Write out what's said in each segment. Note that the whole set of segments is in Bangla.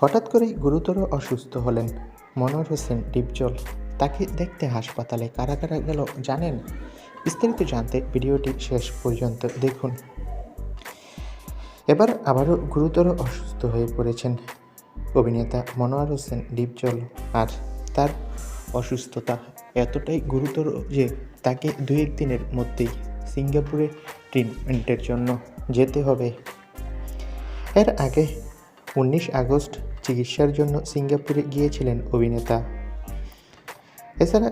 হঠাৎ করেই গুরুতর অসুস্থ হলেন মনোয়ার হোসেন ডিপজল। তাকে দেখতে হাসপাতালে কারা কারা গেল। জানেন, বিস্তারিত জানতে ভিডিওটি শেষ পর্যন্ত দেখুন। এবার আবারও গুরুতর অসুস্থ হয়ে পড়েছেন অভিনেতা মনোয়ার হোসেন ডিপজল। আর তার অসুস্থতা এতটাই গুরুতর যে তাকে দু একদিনের মধ্যেই সিঙ্গাপুরে ট্রিটমেন্টের জন্য যেতে হবে। এর আগে উনিশ আগস্ট চিকিৎসার জন্য সিঙ্গাপুরে গিয়েছিলেন অভিনেতা। এছাড়া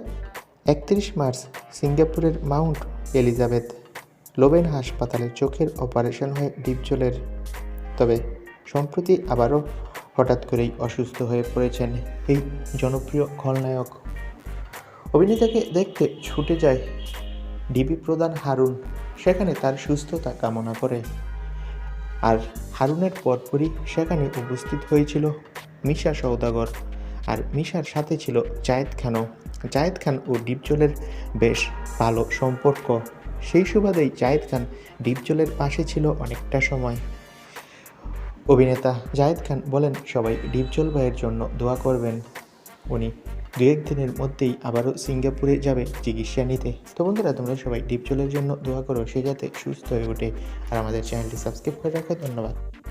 একত্রিশ মার্চ সিঙ্গাপুরের মাউন্ট এলিজাবেথ লোবেন হাসপাতালে চোখের অপারেশন হয়ে ডিপজলের তবে সম্প্রতি আবারও হঠাৎ করেই অসুস্থ হয়ে পড়েছেন এই জনপ্রিয় খলনায়ক। অভিনেতাকে দেখতে ছুটে যায় ডিবি প্রধান হারুন, সেখানে তার সুস্থতা কামনা করে। আর হারুনের পরপরই সেখানে উপস্থিত হয়েছিল মিশা সৌদাগর আর মিশার সাথে ছিল জায়েদ খানও। জায়েদ খান ও ডিপজলের বেশ ভালো সম্পর্ক। সেই সুবাদেই জায়েদ খান ডিপজলের পাশে ছিল অনেকটা সময়। অভিনেতা জায়েদ খান বলেন, সবাই ডিপজল ভাইয়ের জন্য দোয়া করবেন। উনি দু দিনের মধ্যেই আবারও সিঙ্গাপুরে যাবে চিকিৎসা নিতে। তো বন্ধুরা, তোমরা সবাই ডিপ ডিপজলের জন্য দোয়া করো, সে যাতে সুস্থ হয়ে ওঠে। আর আমাদের চ্যানেলটি সাবস্ক্রাইব করে রাখো, ধন্যবাদ।